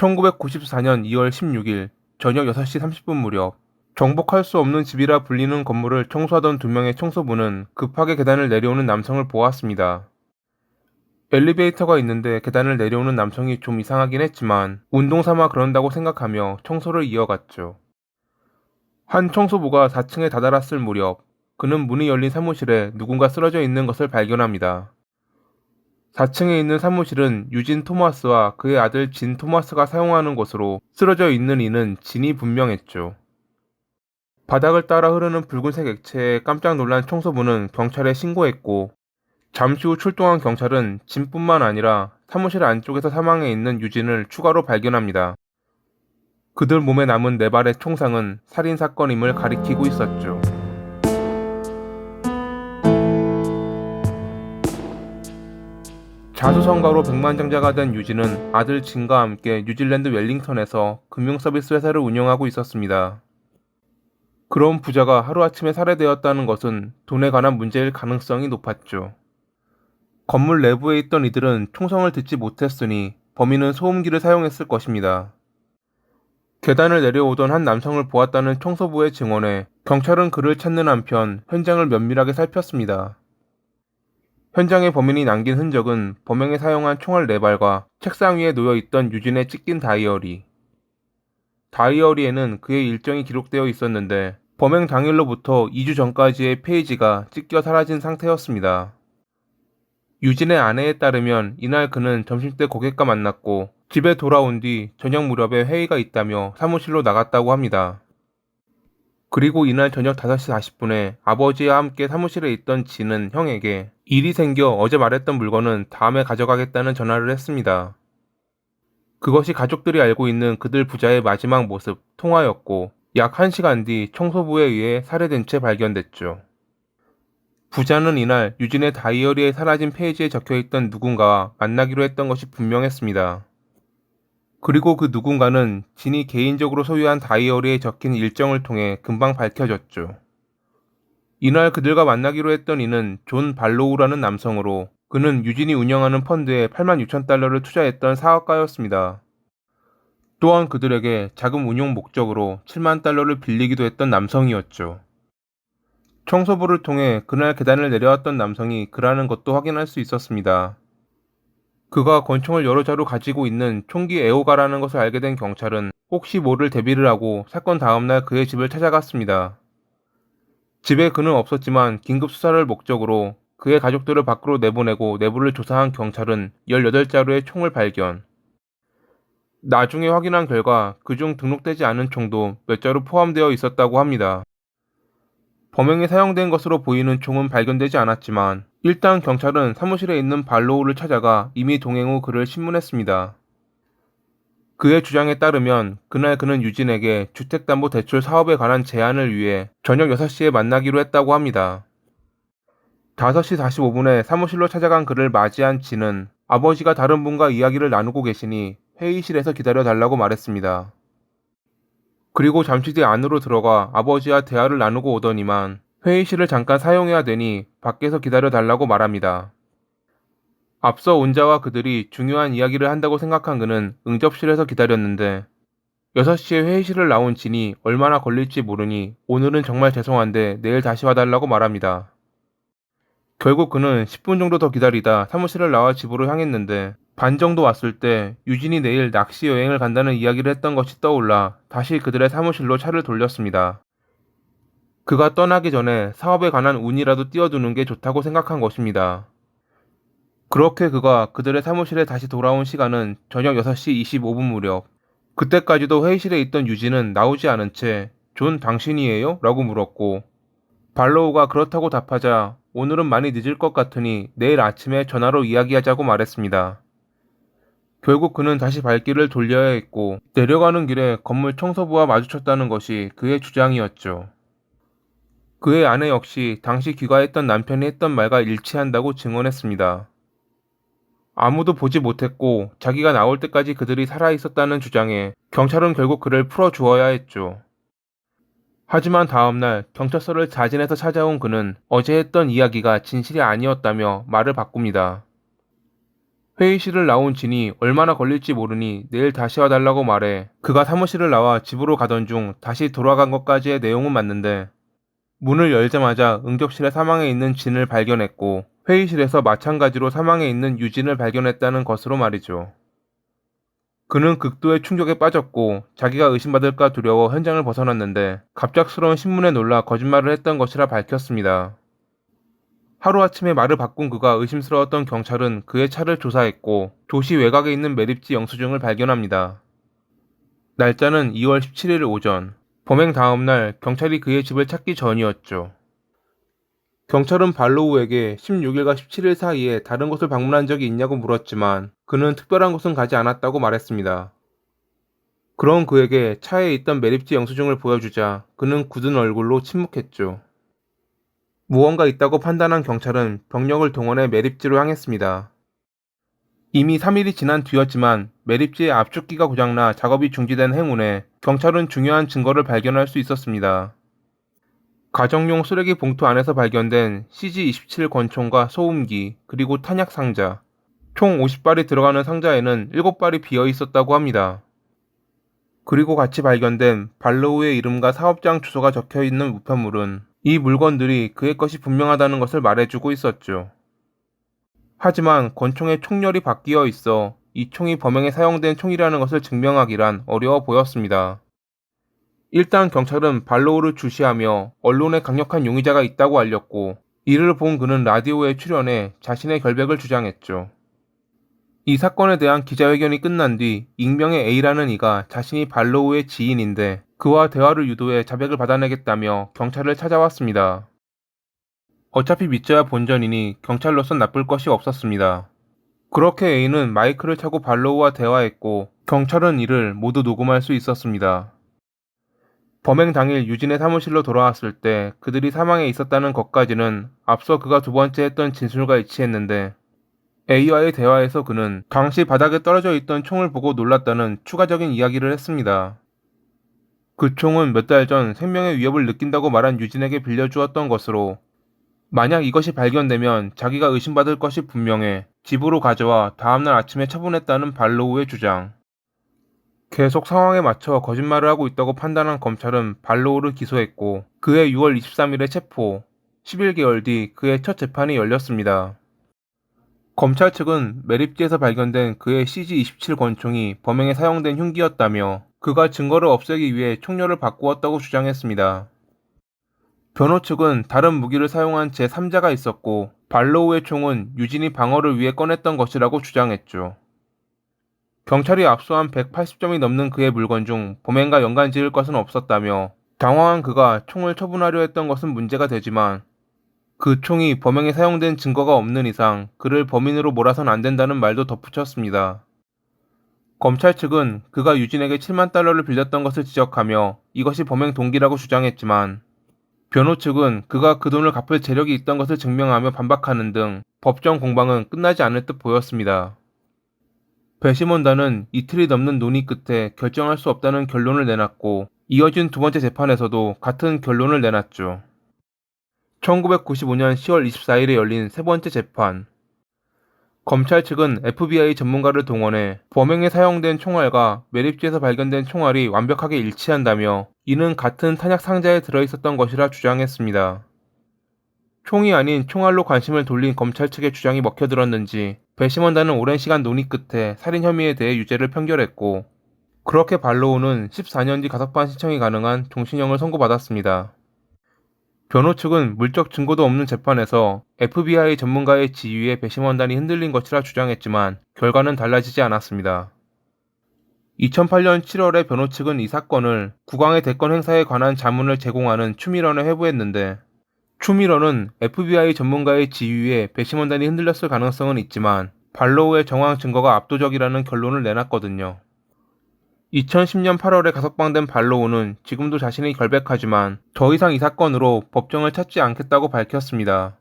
1994년 2월 16일 저녁 6시 30분 무렵 정복할 수 없는 집이라 불리는 건물을 청소하던 두 명의 청소부는 급하게 계단을 내려오는 남성을 보았습니다. 엘리베이터가 있는데 계단을 내려오는 남성이 좀 이상하긴 했지만 운동 삼아 그런다고 생각하며 청소를 이어갔죠. 한 청소부가 4층에 다다랐을 무렵 그는 문이 열린 사무실에 누군가 쓰러져 있는 것을 발견합니다. 4층에 있는 사무실은 유진 토마스와 그의 아들 진 토마스가 사용하는 곳으로 쓰러져 있는 이는 진이 분명했죠. 바닥을 따라 흐르는 붉은색 액체에 깜짝 놀란 청소부는 경찰에 신고했고 잠시 후 출동한 경찰은 진뿐만 아니라 사무실 안쪽에서 사망해 있는 유진을 추가로 발견합니다. 그들 몸에 남은 네 발의 총상은 살인 사건임을 가리키고 있었죠. 자수성가로 백만장자가 된 유진은 아들 진과 함께 뉴질랜드 웰링턴에서 금융서비스 회사를 운영하고 있었습니다. 그런 부자가 하루아침에 살해되었다는 것은 돈에 관한 문제일 가능성이 높았죠. 건물 내부에 있던 이들은 총성을 듣지 못했으니 범인은 소음기를 사용했을 것입니다. 계단을 내려오던 한 남성을 보았다는 청소부의 증언에 경찰은 그를 찾는 한편 현장을 면밀하게 살폈습니다. 현장에 범인이 남긴 흔적은 범행에 사용한 총알 4발과 책상 위에 놓여 있던 유진의 찢긴 다이어리. 다이어리에는 그의 일정이 기록되어 있었는데 범행 당일로부터 2주 전까지의 페이지가 찢겨 사라진 상태였습니다. 유진의 아내에 따르면 이날 그는 점심때 고객과 만났고 집에 돌아온 뒤 저녁 무렵에 회의가 있다며 사무실로 나갔다고 합니다. 그리고 이날 저녁 5시 40분에 아버지와 함께 사무실에 있던 진은 형에게 일이 생겨 어제 말했던 물건은 다음에 가져가겠다는 전화를 했습니다. 그것이 가족들이 알고 있는 그들 부자의 마지막 모습, 통화였고 약 1시간 뒤 청소부에 의해 살해된 채 발견됐죠. 부자는 이날 유진의 다이어리에 사라진 페이지에 적혀 있던 누군가와 만나기로 했던 것이 분명했습니다. 그리고 그 누군가는 진이 개인적으로 소유한 다이어리에 적힌 일정을 통해 금방 밝혀졌죠. 이날 그들과 만나기로 했던 이는 존 발로우라는 남성으로 그는 유진이 운영하는 펀드에 8만 6천 달러를 투자했던 사업가였습니다. 또한 그들에게 자금 운용 목적으로 7만 달러를 빌리기도 했던 남성이었죠. 청소부를 통해 그날 계단을 내려왔던 남성이 그라는 것도 확인할 수 있었습니다. 그가 권총을 여러 자루 가지고 있는 총기 애호가라는 것을 알게 된 경찰은 혹시 모를 대비를 하고 사건 다음날 그의 집을 찾아갔습니다. 집에 그는 없었지만 긴급 수사를 목적으로 그의 가족들을 밖으로 내보내고 내부를 조사한 경찰은 18자루의 총을 발견. 나중에 확인한 결과 그중 등록되지 않은 총도 몇 자루 포함되어 있었다고 합니다. 범행에 사용된 것으로 보이는 총은 발견되지 않았지만 일단 경찰은 사무실에 있는 발로우를 찾아가 이미 동행 후 그를 신문했습니다. 그의 주장에 따르면 그날 그는 유진에게 주택담보대출 사업에 관한 제안을 위해 저녁 6시에 만나기로 했다고 합니다. 5시 45분에 사무실로 찾아간 그를 맞이한 진은 아버지가 다른 분과 이야기를 나누고 계시니 회의실에서 기다려 달라고 말했습니다. 그리고 잠시 뒤 안으로 들어가 아버지와 대화를 나누고 오더니만 회의실을 잠깐 사용해야 되니 밖에서 기다려 달라고 말합니다. 앞서 온 자와 그들이 중요한 이야기를 한다고 생각한 그는 응접실에서 기다렸는데 6시에 회의실을 나온 진이 얼마나 걸릴지 모르니 오늘은 정말 죄송한데 내일 다시 와달라고 말합니다. 결국 그는 10분 정도 더 기다리다 사무실을 나와 집으로 향했는데 반 정도 왔을 때 유진이 내일 낚시 여행을 간다는 이야기를 했던 것이 떠올라 다시 그들의 사무실로 차를 돌렸습니다. 그가 떠나기 전에 사업에 관한 운이라도 띄워두는 게 좋다고 생각한 것입니다. 그렇게 그가 그들의 사무실에 다시 돌아온 시간은 저녁 6시 25분 무렵. 그때까지도 회의실에 있던 유진은 나오지 않은 채 존 당신이에요? 라고 물었고 발로우가 그렇다고 답하자 오늘은 많이 늦을 것 같으니 내일 아침에 전화로 이야기하자고 말했습니다. 결국 그는 다시 발길을 돌려야 했고 내려가는 길에 건물 청소부와 마주쳤다는 것이 그의 주장이었죠. 그의 아내 역시 당시 귀가했던 남편이 했던 말과 일치한다고 증언했습니다. 아무도 보지 못했고 자기가 나올 때까지 그들이 살아 있었다는 주장에 경찰은 결국 그를 풀어주어야 했죠. 하지만 다음날 경찰서를 자진해서 찾아온 그는 어제 했던 이야기가 진실이 아니었다며 말을 바꿉니다. 회의실을 나온 진이 얼마나 걸릴지 모르니 내일 다시 와달라고 말해 그가 사무실을 나와 집으로 가던 중 다시 돌아간 것까지의 내용은 맞는데 문을 열자마자 응접실에 사망해 있는 진을 발견했고 회의실에서 마찬가지로 사망해 있는 유진을 발견했다는 것으로 말이죠. 그는 극도의 충격에 빠졌고 자기가 의심받을까 두려워 현장을 벗어났는데 갑작스러운 신문에 놀라 거짓말을 했던 것이라 밝혔습니다. 하루아침에 말을 바꾼 그가 의심스러웠던 경찰은 그의 차를 조사했고 도시 외곽에 있는 매립지 영수증을 발견합니다. 날짜는 2월 17일 오전. 범행 다음 날 경찰이 그의 집을 찾기 전이었죠. 경찰은 발로우에게 16일과 17일 사이에 다른 곳을 방문한 적이 있냐고 물었지만 그는 특별한 곳은 가지 않았다고 말했습니다. 그런 그에게 차에 있던 매립지 영수증을 보여주자 그는 굳은 얼굴로 침묵했죠. 무언가 있다고 판단한 경찰은 병력을 동원해 매립지로 향했습니다. 이미 3일이 지난 뒤였지만 매립지의 압축기가 고장나 작업이 중지된 행운에 경찰은 중요한 증거를 발견할 수 있었습니다. 가정용 쓰레기 봉투 안에서 발견된 CG27 권총과 소음기, 그리고 탄약 상자. 총 50발이 들어가는 상자에는 7발이 비어 있었다고 합니다. 그리고 같이 발견된 발로우의 이름과 사업장 주소가 적혀 있는 우편물은 이 물건들이 그의 것이 분명하다는 것을 말해주고 있었죠. 하지만 권총의 총열이 바뀌어 있어 이 총이 범행에 사용된 총이라는 것을 증명하기란 어려워 보였습니다. 일단 경찰은 발로우를 주시하며 언론에 강력한 용의자가 있다고 알렸고 이를 본 그는 라디오에 출연해 자신의 결백을 주장했죠. 이 사건에 대한 기자회견이 끝난 뒤 익명의 A라는 이가 자신이 발로우의 지인인데 그와 대화를 유도해 자백을 받아내겠다며 경찰을 찾아왔습니다. 어차피 믿져야 본전이니 경찰로선 나쁠 것이 없었습니다. 그렇게 A는 마이크를 차고 발로우와 대화했고 경찰은 이를 모두 녹음할 수 있었습니다. 범행 당일 유진의 사무실로 돌아왔을 때 그들이 사망해 있었다는 것까지는 앞서 그가 두 번째 했던 진술과 일치했는데 A와의 대화에서 그는 당시 바닥에 떨어져 있던 총을 보고 놀랐다는 추가적인 이야기를 했습니다. 그 총은 몇 달 전 생명의 위협을 느낀다고 말한 유진에게 빌려주었던 것으로 만약 이것이 발견되면 자기가 의심받을 것이 분명해 집으로 가져와 다음날 아침에 처분했다는 발로우의 주장. 계속 상황에 맞춰 거짓말을 하고 있다고 판단한 검찰은 발로우를 기소했고 그해 6월 23일에 체포, 11개월 뒤 그의 첫 재판이 열렸습니다. 검찰 측은 매립지에서 발견된 그의 CG27 권총이 범행에 사용된 흉기였다며 그가 증거를 없애기 위해 총열을 바꾸었다고 주장했습니다. 변호 측은 다른 무기를 사용한 제3자가 있었고 발로우의 총은 유진이 방어를 위해 꺼냈던 것이라고 주장했죠. 경찰이 압수한 180점이 넘는 그의 물건 중 범행과 연관 지을 것은 없었다며 당황한 그가 총을 처분하려 했던 것은 문제가 되지만 그 총이 범행에 사용된 증거가 없는 이상 그를 범인으로 몰아선 안 된다는 말도 덧붙였습니다. 검찰 측은 그가 유진에게 7만 달러를 빌렸던 것을 지적하며 이것이 범행 동기라고 주장했지만 변호 측은 그가 그 돈을 갚을 재력이 있던 것을 증명하며 반박하는 등 법정 공방은 끝나지 않을 듯 보였습니다. 배심원단은 이틀이 넘는 논의 끝에 결정할 수 없다는 결론을 내놨고 이어진 두 번째 재판에서도 같은 결론을 내놨죠. 1995년 10월 24일에 열린 세 번째 재판. 검찰 측은 FBI 전문가를 동원해 범행에 사용된 총알과 매립지에서 발견된 총알이 완벽하게 일치한다며 이는 같은 탄약 상자에 들어있었던 것이라 주장했습니다. 총이 아닌 총알로 관심을 돌린 검찰 측의 주장이 먹혀들었는지 배심원단은 오랜 시간 논의 끝에 살인 혐의에 대해 유죄를 판결했고 그렇게 발로우는 14년 뒤 가석방 신청이 가능한 종신형을 선고받았습니다. 변호 측은 물적 증거도 없는 재판에서 FBI 전문가의 지휘에 배심원단이 흔들린 것이라 주장했지만 결과는 달라지지 않았습니다. 2008년 7월에 변호 측은 이 사건을 국왕의 대권 행사에 관한 자문을 제공하는 추미런에 회부했는데 추미런은 FBI 전문가의 지휘에 배심원단이 흔들렸을 가능성은 있지만 발로우의 정황 증거가 압도적이라는 결론을 내놨거든요. 2010년 8월에 가석방된 발로우는 지금도 자신이 결백하지만 더 이상 이 사건으로 법정을 찾지 않겠다고 밝혔습니다.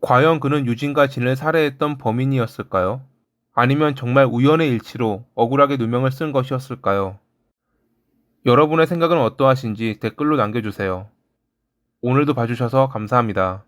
과연 그는 유진과 진을 살해했던 범인이었을까요? 아니면 정말 우연의 일치로 억울하게 누명을 쓴 것이었을까요? 여러분의 생각은 어떠하신지 댓글로 남겨주세요. 오늘도 봐주셔서 감사합니다.